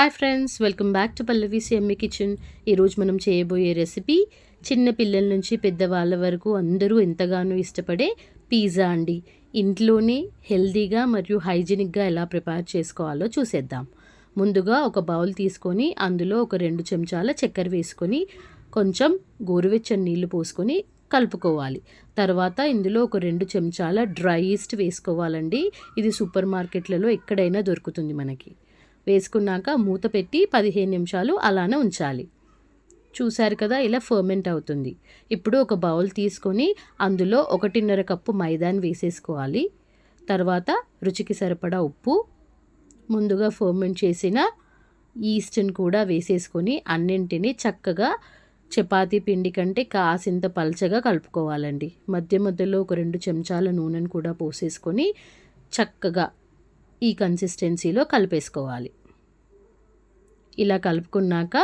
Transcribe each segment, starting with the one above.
Hi friends welcome back to Pallavi CMA kitchen ఈరోజు మనం చేయబోయే రెసిపీ చిన్న పిల్లల నుంచి పెద్దవాళ్ళ వరకు అందరూ ఎంతగానో ఇష్టపడే పిజ్జా అండి. ఇంట్లోనే హెల్తీగా మరియు హైజీనిక్గా ఎలా ప్రిపేర్ చేసుకోవాలో చూసేద్దాం. ముందుగా ఒక బౌల్ తీసుకొని అందులో ఒక రెండు చెంచాల చక్కెర వేసుకొని కొంచెం గోరువెచ్చని నీళ్ళు పోసుకొని కలుపుకోవాలి. తర్వాత ఇందులో ఒక రెండు చెంచాల డ్రై ఈస్ట్ వేసుకోవాలండి. ఇది సూపర్ మార్కెట్లలో ఎక్కడైనా దొరుకుతుంది మనకి. వేసుకున్నాక మూత పెట్టి పదిహేను నిమిషాలు అలానే ఉంచాలి. చూశారు కదా ఇలా ఫర్మెంట్ అవుతుంది. ఇప్పుడు ఒక బౌల్ తీసుకొని అందులో ఒకటిన్నర కప్పు మైదాని వేసేసుకోవాలి. తర్వాత రుచికి సరిపడా ఉప్పు ముందుగా ఫర్మెంట్ చేసిన ఈస్ట్ని కూడా వేసేసుకొని అన్నింటినీ చక్కగా చపాతీ పిండి కంటే కాసింత పల్చగా కలుపుకోవాలండి. మధ్య మధ్యలో ఒక రెండు చెంచాల నూనెను కూడా పోసేసుకొని చక్కగా ఈ కన్సిస్టెన్సీలో కలిపేసుకోవాలి. ఇలా కలుపుకున్నాక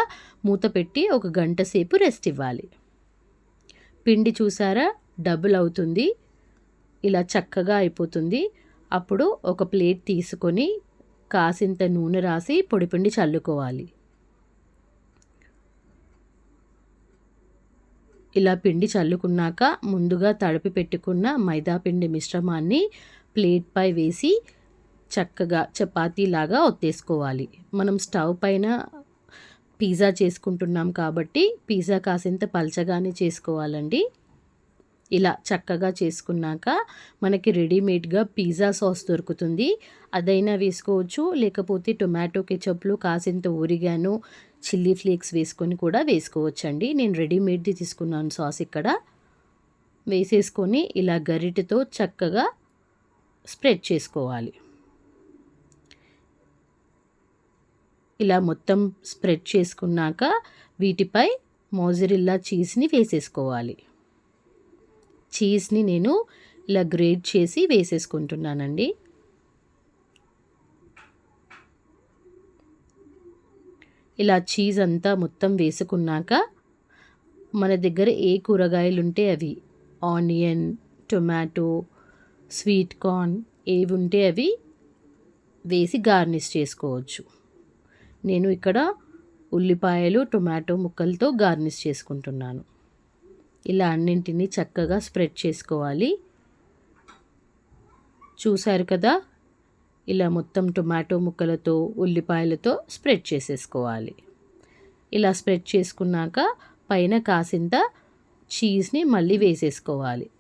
మూత పెట్టి ఒక గంట సేపు రెస్ట్ ఇవ్వాలి. పిండి చూసారా? డబుల్ అవుతుంది. ఇలా చక్కగా అయిపోతుంది. అప్పుడు ఒక ప్లేట్ తీసుకొని కాసింత నూనె రాసి పొడిపిండి చల్లుకోవాలి. ఇలా పిండి చల్లుకున్నాక ముందుగా తడిపి పెట్టుకున్న మైదాపిండి మిశ్రమాన్ని ప్లేట్పై వేసి చక్కగా చపాతీలాగా ఒత్తేసుకోవాలి. మనం స్టవ్ పైన పిజ్జా చేసుకుంటున్నాం కాబట్టి పిజ్జా కాసింత పల్చగానే చేసుకోవాలండి. ఇలా చక్కగా చేసుకున్నాక మనకి రెడీమేడ్గా పిజ్జా సాస్ దొరుకుతుంది. అదైనా వేసుకోవచ్చు. లేకపోతే టొమాటో కెచప్లు కాసింత ఊరిగాను చిల్లీ ఫ్లేక్స్ వేసుకొని కూడా వేసుకోవచ్చండి. నేను రెడీమేడ్ది తీసుకున్నాను సాస్ ఇక్కడ. వేసేసుకొని ఇలా గరిటెతో చక్కగా స్ప్రెడ్ చేసుకోవాలి. ఇలా మొత్తం స్ప్రెడ్ చేసుకున్నాక వీటిపై మోజరిల్లా చీజ్ని వేసేసుకోవాలి. చీజ్ని నేను ఇలా గ్రేట్ చేసి వేసేసుకుంటున్నానండి. ఇలా చీజ్ అంతా మొత్తం వేసుకున్నాక మన దగ్గర ఏ కూరగాయలు ఉంటే అవి ఆనియన్ టొమాటో స్వీట్ కార్న్ ఏవి ఉంటే అవి వేసి గార్నిష్ చేసుకోవచ్చు. నేను ఇక్కడ ఉల్లిపాయలు టొమాటో ముక్కలతో గార్నిష్ చేసుకుంటున్నాను. ఇలా అన్నింటినీ చక్కగా స్ప్రెడ్ చేసుకోవాలి. చూశారు కదా? ఇలా మొత్తం టొమాటో ముక్కలతో ఉల్లిపాయలతో స్ప్రెడ్ చేసేసుకోవాలి. ఇలా స్ప్రెడ్ చేసుకున్నాక పైన కాసింత చీజ్ని మళ్ళీ వేసేసుకోవాలి.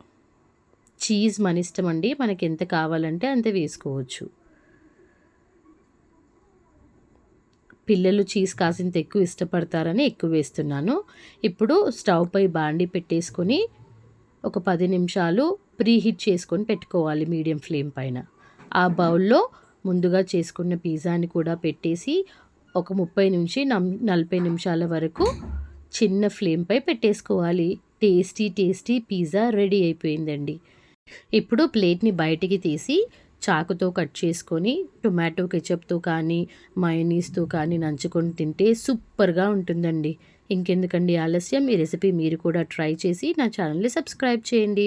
చీజ్ మన ఇష్టం అండి మనకి ఎంత కావాలంటే అంత వేసుకోవచ్చు. పిల్లలు చీజ్ కాసింత ఎక్కువ ఇష్టపడతారని ఎక్కువ వేస్తున్నాను. ఇప్పుడు స్టవ్ పై బాండి పెట్టేసుకొని ఒక పది నిమిషాలు ప్రీహీట్ చేసుకొని పెట్టుకోవాలి మీడియం ఫ్లేమ్ పైన. ఆ బౌల్లో ముందుగా చేసుకున్న పిజ్జాని కూడా పెట్టేసి ఒక ముప్పై నుంచి నలభై నిమిషాల వరకు చిన్న ఫ్లేమ్పై పెట్టేసుకోవాలి. టేస్టీ టేస్టీ పిజ్జా రెడీ అయిపోయిందండి. ఇప్పుడు ప్లేట్ని బయటికి తీసి చాకుతో కట్ చేసుకొని టొమాటో కెచప్తో కానీ మయోనీస్తో కానీ నంచుకొని తింటే సూపర్గా ఉంటుందండి. ఇంకెందుకండి ఆలస్యం? ఈ రెసిపీ మీరు కూడా ట్రై చేసి నా ఛానల్ని సబ్స్క్రైబ్ చేయండి.